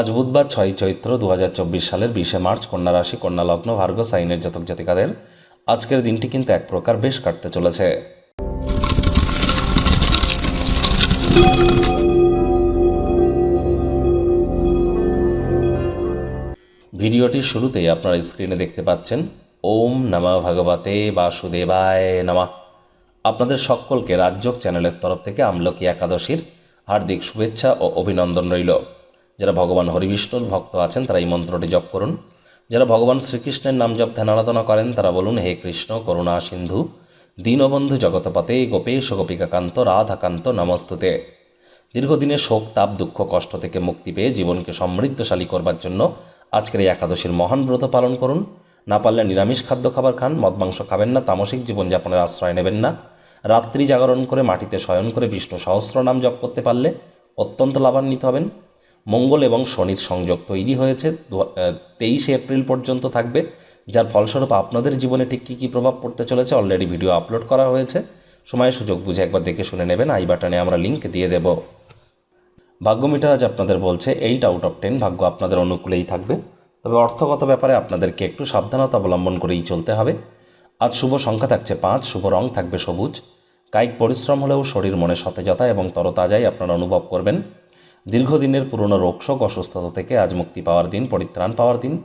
আজ বুধবার ছয় চৈত্র দু হাজার চব্বিশ সালের বিশে মার্চ কন্যা রাশি, কন্যা লগ্ন, ভার্গ, সাইনের জাতক জাতিকাদের আজকের দিনটি কিন্তু এক প্রকার বেশ কাটতে চলেছে। ভিডিওটির শুরুতেই আপনারা স্ক্রিনে দেখতে পাচ্ছেন, ওম নমঃ ভগবতে বাসুদেবায় নমঃ। আপনাদের সকলকে রাজযোগ চ্যানেলের তরফ থেকে আমলকি একাদশীর হার্দিক শুভেচ্ছা ও অভিনন্দন রইল। যারা ভগবান হরিবিষ্ণুর ভক্ত আছেন, তারা এই মন্ত্রটি জপ করুন। যারা ভগবান শ্রীকৃষ্ণের নাম জপ ধ্যান আরাধনা করেন, তারা বলুন, হে কৃষ্ণ, করুণা সিন্ধু, দীনবন্ধু জগতপতে গোপেশ গোপিকাকান্ত, রাধাকান্ত নমস্তুতে। দীর্ঘদিনের শোক, তাপ, দুঃখ, কষ্ট থেকে মুক্তি পেয়ে জীবনকে সমৃদ্ধশালী করবার জন্য আজকের এই একাদশীর মহান ব্রত পালন করুন। না পারলে নিরামিষ খাদ্য খাবার খান মদ মাংস খাবেন না, তামসিক জীবনযাপনের আশ্রয় নেবেন না। রাত্রি জাগরণ করে মাটিতে শয়ন করে বিষ্ণু সহস্র নাম জপ করতে পারলে অত্যন্ত লাভান্বিত হবেন। মঙ্গল এবং শনির সংযোগ তৈরি হয়েছে। তেইশে এপ্রিল পর্যন্ত থাকবে, যার ফলস্বরূপ আপনাদের জীবনে ঠিক কী কী প্রভাব পড়তে চলেছে অলরেডি ভিডিও আপলোড করা হয়েছে। সময় সুযোগ বুঝে একবার দেখে শুনে নেবেন, আই বাটনে আমরা লিঙ্ক দিয়ে দেব। ভাগ্য মিটার আজ আপনাদের বলছে এইট আউট অফ টেন ভাগ্য আপনাদের অনুকূলেই থাকবে। তবে অর্থগত ব্যাপারে আপনাদেরকে একটু সাবধানতা অবলম্বন করেই চলতে হবে। আজ শুভ সংখ্যা থাকছে পাঁচ, শুভ রং থাকবে সবুজ। কায়িক পরিশ্রম হলেও শরীর মনে সতেজতা এবং তরতাজাই আপনারা অনুভব করবেন। দীর্ঘদিনের পুরনো রোগশোক অসুস্থতা থেকে আজ মুক্তি পাওয়ার দিন, পরিত্রাণ পাওয়ার দিন।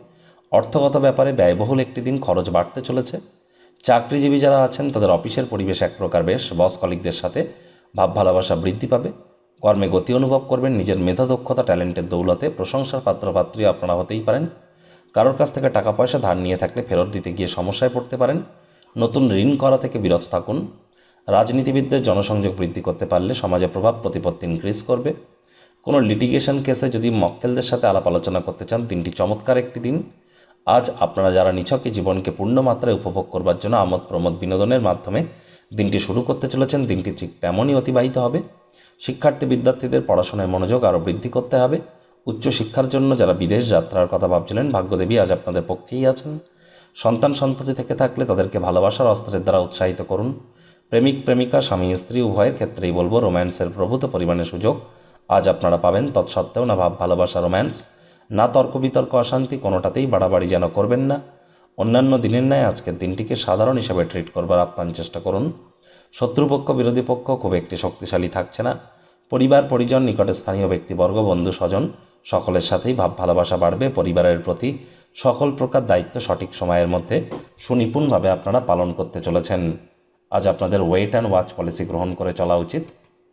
অর্থগত ব্যাপারে ব্যয়বহুল একটি দিন খরচ বাড়তে চলেছে। চাকরিজীবী যারা আছেন, তাদের অফিসের পরিবেশ এক প্রকার বেশ। বস কলিকদের সাথে ভাব, ভালোবাসা বৃদ্ধি পাবে। কর্মে গতি অনুভব করবেন। নিজের মেধা, দক্ষতা, ট্যালেন্টের দৌলতে প্রশংসার পাত্রপাত্রী আপনারা হতেই পারেন। কারোর কাছ থেকে টাকা, পয়সা, ধার নিয়ে থাকলে ফেরত দিতে গিয়ে সমস্যায় পড়তে পারেন। নতুন ঋণ করা থেকে বিরত থাকুন। রাজনীতিবিদদের জনসংযোগ বৃদ্ধি করতে পারলে সমাজে প্রভাব, প্রতিপত্তি ইনক্রিজ করবে। কোনো লিটিগেশন কেসে যদি মক্কেলদের সাথে আলাপ আলোচনা করতে চান, দিনটি চমৎকার একটি দিন। আজ আপনারা যারা নিছকে জীবনকে পূর্ণ মাত্রায় উপভোগ করবার জন্য আমোদ প্রমোদ বিনোদনের মাধ্যমে দিনটি শুরু করতে চলেছেন, দিনটি ঠিক তেমনই অতিবাহিত হবে। শিক্ষার্থী বিদ্যার্থীদের পড়াশোনায় মনোযোগ আরও বৃদ্ধি করতে হবে। উচ্চশিক্ষার জন্য যারা বিদেশ যাত্রার কথা ভাবছিলেন, ভাগ্যদেবী আজ আপনাদের পক্ষেই আছেন। সন্তান সন্ততি থেকে থাকলে তাদেরকে ভালোবাসার অস্ত্রের দ্বারা উৎসাহিত করুন। প্রেমিক প্রেমিকা, স্বামী স্ত্রী, উভয়ের ক্ষেত্রেই বলব রোম্যান্সের প্রভূত পরিমাণে সুযোগ। আজ আপনারা পাবেন তৎসত্ত্বেও না ভাব, ভালোবাসা রোম্যান্স না তর্ক, বিতর্ক, অশান্তি, কোনোটাতেই বাড়াবাড়ি যেন করবেন না। অন্যান্য দিনের ন্যায় আজকের দিনটিকে সাধারণ হিসাবে ট্রিট করবার আপ্রাণ চেষ্টা করুন। শত্রুপক্ষ, বিরোধী পক্ষ খুব একটি শক্তিশালী থাকছে না। পরিবার, পরিজন, নিকটে স্থানীয় ব্যক্তিবর্গ, বন্ধু, স্বজন, সকলের সাথেই ভাব, ভালোবাসা বাড়বে। পরিবারের প্রতি সকল প্রকার দায়িত্ব সঠিক সময়ের মধ্যে সুনিপুণভাবে আপনারা পালন করতে চলেছেন। আজ আপনাদের ওয়েট অ্যান্ড ওয়াচ পলিসি গ্রহণ করে চলা উচিত।